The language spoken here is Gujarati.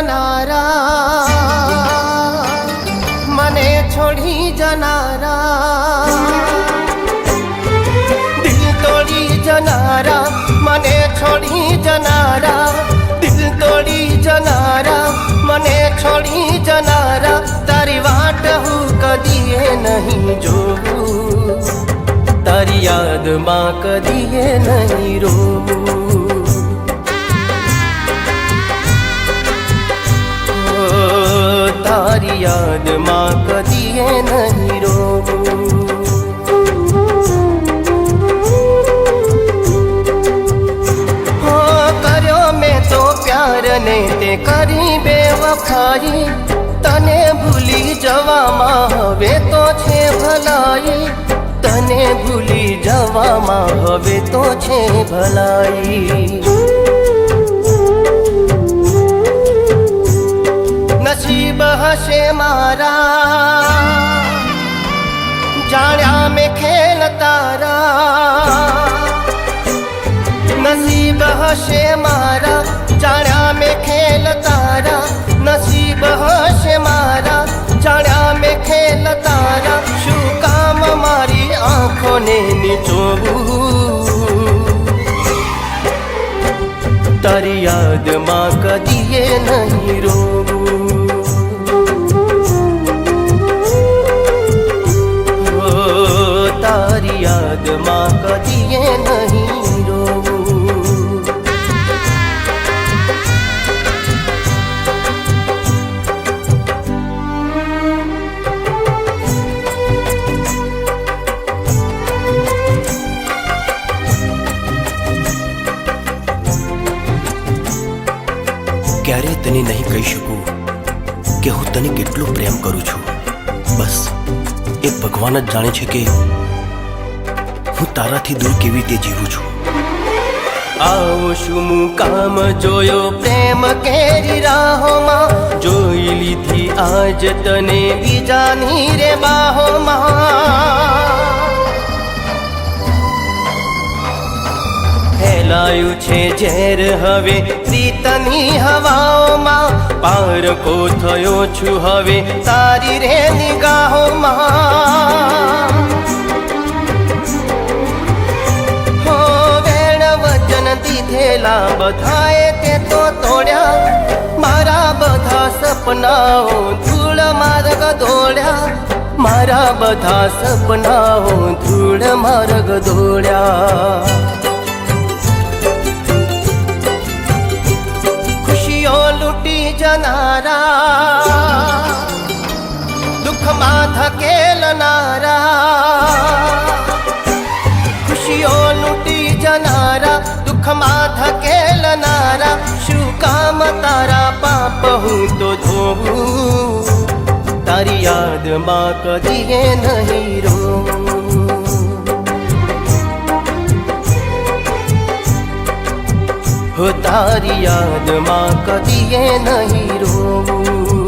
જનારા મને છોડી જનારા દિલ તોડી જનારા મને છોડી જનારા દિલ તોડી જનારા મને છોડી જનારા તારી વાટ હું કદીએ નહીં જોઉં તારી યાદમાં કદીએ નહીં રોવું ઓ, પ્યાર ને તે કરી બે વખાઈ તને ભૂલી જવામાં હવે તો છે ભલાઈ. તને ભૂલી જવામાં હવે તો છે ભલાઈ. નસીબ હશે મારા. જાણ્યા આંખોને નીચોવું તારી યાદમાં કદીએ નહીં રોવું તારી યાદમાં કદીએ ક્યારે તને નહીં કહી શકું કે હું તને કેટલો પ્રેમ કરું છું. બસ, એ ભગવાન જ જાણે છે કે હું તારાથી દૂર કેવી રીતે જીવું છું. આવો શું કામ જોયો પ્રેમ કેરી રાહોમાં. જોઈ લીધી આજ તને બીજાની રે બાહોમાં. ફેલાયું છે ઝેર હવે. પ્રીતની હવાઓમાં પારકો થયો છું હવે. તારી રે નિગાહોમાં હો વચન દીધેલા બધાએ તે તો તોડ્યા. મારા બધા સપનાઓ ધૂળ માર્ગ દોડ્યા. મારા બધા સપનાઓ ધૂળ માર્ગ દોડ્યા. જનારા દુઃખમાં ધકેલનારા ખુશીઓ લૂંટી જનારા દુઃખમાં ધકેલનારા શું કામ તારા પાપ હું તો ધોવું તારી યાદમાં કદી નહીં રોવું હો તારી યાદમાં કદીએ નહીં રોવું